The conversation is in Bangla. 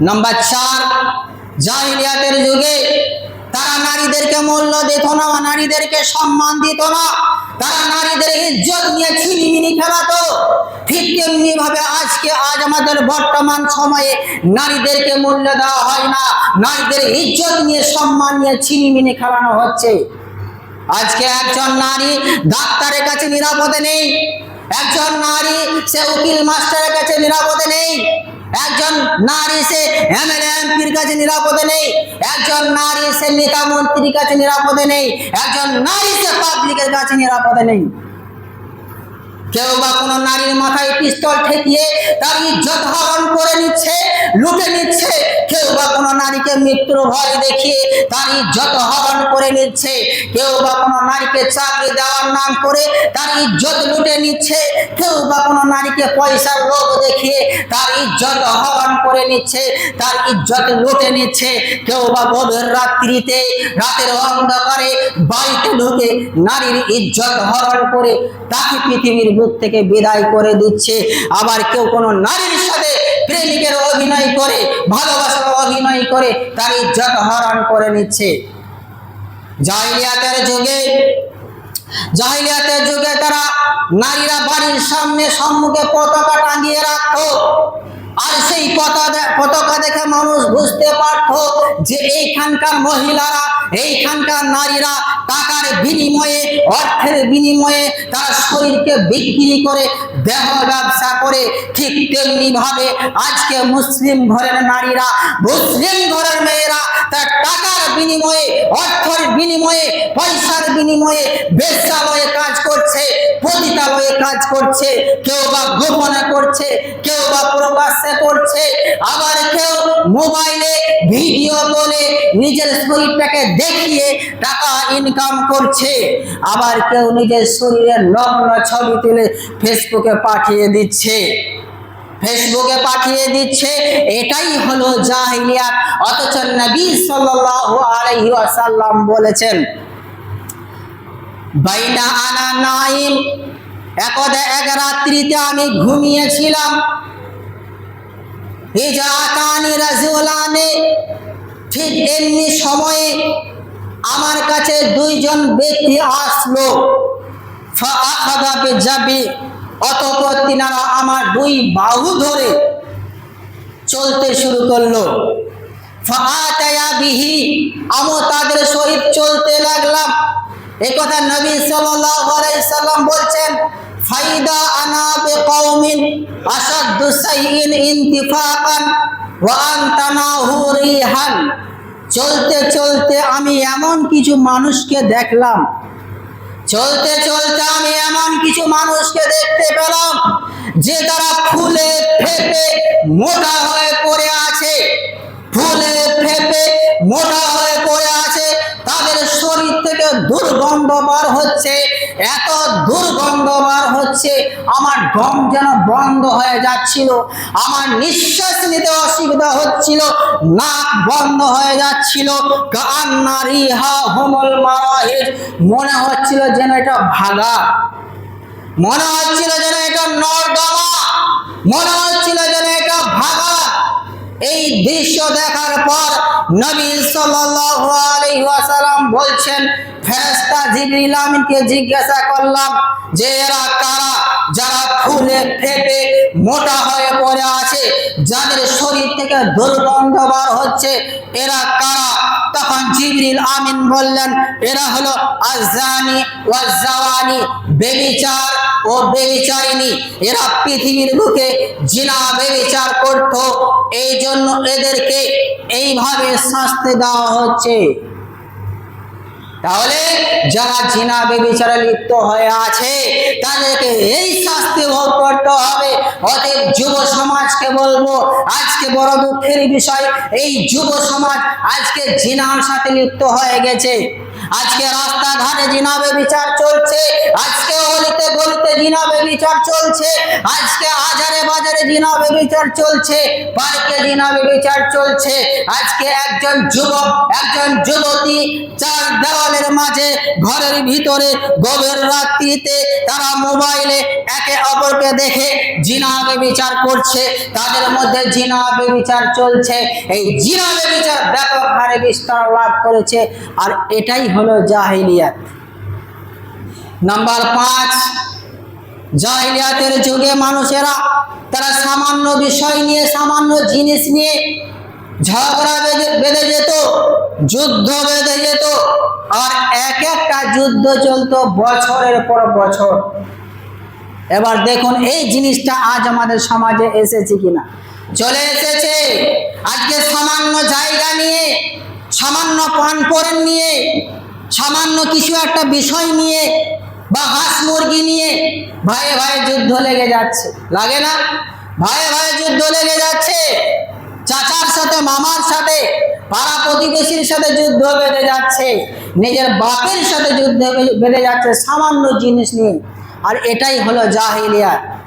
নাম্বার চার, জাহিলিয়াতের যুগে তারা নারীদেরকে মূল্য দিত না, নারীদেরকে সম্মান দিত না। তারা নারীদের ইজ্জত নিয়ে ছিনিমিনি খেলাতো। ঠিক তেমনি ভাবে আজকে আজ আমাদের বর্তমান সময়ে নারীদেরকে মূল্য দেওয়া হয় না। নারীদের ইজ্জত নিয়ে, সম্মান নিয়ে ছিনিমিনি খেলানো হচ্ছে। আজকে একজন নারী ডাক্তারের কাছে নিরাপদে নেই। একজন নারী সে উকিল মাস্টারের কাছে নিরাপদে নেই। একজন নারী সে এমএলএ এমপির কাছে নিরাপদে নেই, একজন নারী সে নেতা মন্ত্রীর কাছে নিরাপদে নেই, একজন নারী সে পাবলিকের কাছে নিরাপদে নেই। কেউ বা কোনো নারীর মাথায় পিস্তল ঠেকিয়ে তার ইজ্জত হরণ করে নিচ্ছে, লুটে নিচ্ছে নারীকে মৃত্যুর ভয় দেখিয়ে তার ইজ্জত হরণ করে নিচ্ছে। কেউ বা কোনো নারীকে চাকরি দেওয়ার নাম করে তার ইজ্জত লুটে নিচ্ছে। কেউ বা কোনো নারীকে পয়সার লোভ দেখিয়ে তার ইজ্জত হরণ করে নিচ্ছে, তার ইজ্জত লুটে নিচ্ছে। কেউ বা গভীর রাত্রিতে, রাতের অন্ধকারে বাড়িতে ঢুকে নারীর ইজ্জত হরণ করে তাকে পৃথিবীর বুক থেকে বিদায় করে দিচ্ছে। আবার কেউ কোনো নারীর সাথে প্রেমিকের অভিনয় করে, ভালোবাসার অভিনয় করে, তার ইজ্জত হরণ করে নিচ্ছে। জাহিলিয়াতের যুগে জাহিলিয়াতের যুগে তারা নারীরা বাড়ির সামনে সম্মুখে পতাকা টাঙিয়ে রাখত। আর সেই পতাকা পতাকা দেখে মানুষ বুঝতে পারত যে এইখানকার মহিলারা, এইখানকার নারীরা টাকার বিনিময়ে, অর্থের বিনিময়ে তারা শরীরকে বিক্রি করে, দেহ ব্যবসা করে, ঠিক তেমনি ভাবে আজকে মুসলিম ঘরের নারীরা, মুসলিম ঘরের মেয়েরা তার টাকার বিনিময়ে, অর্থের বিনিময়ে, পয়সার বিনিময়ে বেশ্যালয়ে কাজ করছে, পতিতালয়ে কাজ করছে, কেউ বা গোপনে করছে, কেউ বা প্রকাশ্যে করছে, আবার কেউ মোবাইলে, ভিডিও বলে নিজের শরীরটাকে দেখিয়ে টাকা ইনকাম করছে। আবার কেউ নিজের শরীরের নগ্ন ছবি তুলে ফেসবুকে পাঠিয়ে দিচ্ছে। ফেসবুকে পাঠিয়ে দিচ্ছে। এটাই হলো জাহিলিয়াত। অথচ নবী সাল্লাল্লাহু আলাইহি ওয়াসাল্লাম বলেছেন, বাইনা আনা নাইম। একদা এক রাত্রিতে আমি ঘুমিয়েছিলাম। ইজাতানি রাজুলানে ঠিক এমনি সময়ে আমার কাছে দুইজন ব্যক্তি আসলো। ফাআখাযা বিজাবি অতঃপর তিনারা আমার দুই বাহু ধরে চলতে শুরু করল। ফাআতায়া বিহি, আমও তাদের সহিত চলতে লাগলাম। এই কথা নবী সাল্লাল্লাহু আলাইহি সাল্লাম বলছেন ফাইদা আনা বিকাউমিন আসাদ্দু সাইইন ইনতিফাকান ওয়া আনতানাহু রিহান। চলতে চলতে আমি এমন কিছু মানুষকে দেখলাম। চলতে চলতে আমি এমন কিছু মানুষকে দেখতে পেলাম যে তারা ফুলে ফেপে মোটা হয়ে পড়ে আছে। ফুলে ফেপে মোটা দুর্গন্ধ বার হচ্ছে, এত দুর্গন্ধ বার হচ্ছে, আমার দম যেন বন্ধ হয়ে যাচ্ছিল, আমার নিঃশ্বাস নিতে অসুবিধা হচ্ছিল, নাক বন্ধ হয়ে যাচ্ছিল কান্না রিহা হোমল মারাহিজ মনে হচ্ছিল যেন এটা ভাগা, মনে হচ্ছিল যেন এটা নর্দমা, মনে হচ্ছিল যেন এটা ভাগা, এই দৃশ্য দেখার পর নবী সাল্লাল্লাহু আলাইহি ওয়াসাল্লাম বলছেন, ফেরেশতা জিবরিল আমিনকে জিজ্ঞাসা করলাম যে এরা কারা? যারা ফুলে ফেটে মোটা হয়ে পড়ে আছে, যাদের শরীর থেকে দুর্গন্ধ বার হচ্ছে, এরা কারা? তখন জিবরিল আমিন বললেন, এরা হলো আজানি ওয়াজাওয়ানি বেবিচার ও বেবিচারিনী এরা পৃথিবীর বুকে জিনা বেবিচার করত এই জন্য এদেরকে এইভাবে শাস্তি দেওয়া হচ্ছে। তাহলে যারা জিনা বেবিচারে লিপ্ত হয়ে আছে, তাদেরকে এই শাস্তি ভোগ করতে হবে। অতএব যুব সমাজকে বলব, আজকে বড় দুঃখের বিষয়, এই যুব সমাজ আজকে জিনার সাথে লিপ্ত হয়ে গেছে। আজকে রাস্তাঘাটে জিনাবে বিচার চলছে, আজকে অলিতে গলিতে জিনাবে বিচার চলছে, আজকে আজারে বাজারে জিনাবে বিচার চলছে, পার্কে জিনাবে বিচার চলছে। আজকে একজন যুবক, একজন যুবতী চার দেওয়ালের মাঝে ঘরের ভিতরে গভীর রাত্রিতে তারা মোবাইলে একে অপরকে দেখে জিনাবে বিচার করছে। তাদের মধ্যে জিনাবে বিচার চলছে। এই জিনাবে বিচার ব্যাপক হারে বিস্তার লাভ করেছে। আর এটাই হলো জাহিলিয়াত। নাম্বার পাঁচ, জাহিলিয়াতের যুগে মানুষেরা তারা সামান্য বিষয় নিয়ে, সামান্য জিনিস নিয়ে ঝগড়া বেঁধে বেঁধে যেত, যুদ্ধ বেঁধে যেত, আর এক একটা যুদ্ধ চলতো বছরের পর বছর। এবার দেখুন, এই জিনিসটা আজ আমাদের সমাজে এসেছে কিনা। চলে এসেছে। আজকে সামান্য জায়গা নিয়ে, সামান্য পান নিয়ে, সামান্য কিছু একটা বিষয় নিয়ে, বা হাঁস মুরগি নিয়ে ভাইয়ে ভাইয়ে যুদ্ধ লেগে যাচ্ছে। লাগে না? ভাইয়ে ভাইয়ে যুদ্ধ লেগে যাচ্ছে চাচার সাথে মামার সাথে পাড়া প্রতিবেশীর সাথে যুদ্ধ বেঁধে যাচ্ছে। নিজের বাপের সাথে যুদ্ধ বেঁধে যাচ্ছে। সামান্য জিনিস নিয়ে। আর এটাই হলো জাহিলিয়াত।